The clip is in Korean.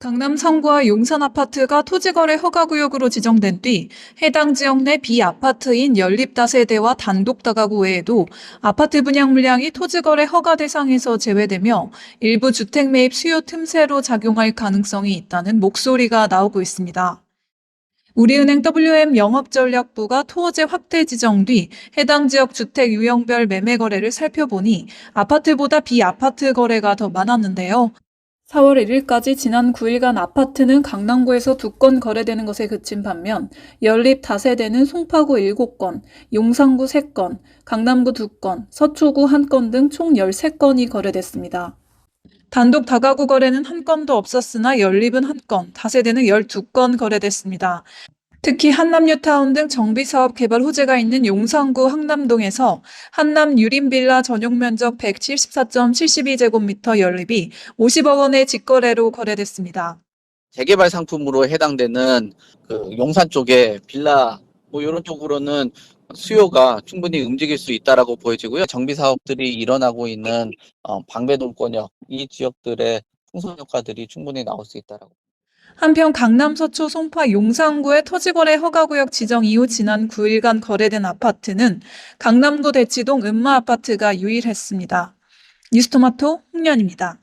강남 성구와 용산 아파트가 토지거래 허가구역으로 지정된 뒤 해당 지역 내 비아파트인 연립다세대와 단독다가구 외에도 아파트 분양 물량이 토지거래 허가 대상에서 제외되며 일부 주택 매입 수요 틈새로 작용할 가능성이 있다는 목소리가 나오고 있습니다. 우리은행 WM 영업전략부가 토어제 확대 지정 뒤 해당 지역 주택 유형별 매매 거래를 살펴보니 아파트보다 비아파트 거래가 더 많았는데요. 4월 1일까지 지난 9일간 아파트는 강남구에서 2건 거래되는 것에 그친 반면 연립 다세대는 송파구 7건, 용산구 3건, 강남구 2건, 서초구 1건 등 총 13건이 거래됐습니다. 단독 다가구 거래는 한 건도 없었으나 연립은 한 건, 다세대는 12건 거래됐습니다. 특히 한남뉴타운 등 정비사업 개발 호재가 있는 용산구 항남동에서 한남 유림빌라 전용 면적 174.72제곱미터 연립이 50억 원의 직거래로 거래됐습니다. 재개발 상품으로 해당되는 그 용산 쪽에 빌라 뭐 이런 쪽으로는 수요가 충분히 움직일 수 있다라고 보여지고요. 정비 사업들이 일어나고 있는 어, 방배동권역 이 지역들의 풍선 효과들이 충분히 나올 수 있다라고. 한편 강남 서초 송파 용산구의 토지거래 허가구역 지정 이후 지난 9일간 거래된 아파트는 강남구 대치동 은마 아파트가 유일했습니다. 뉴스토마토 홍련입니다.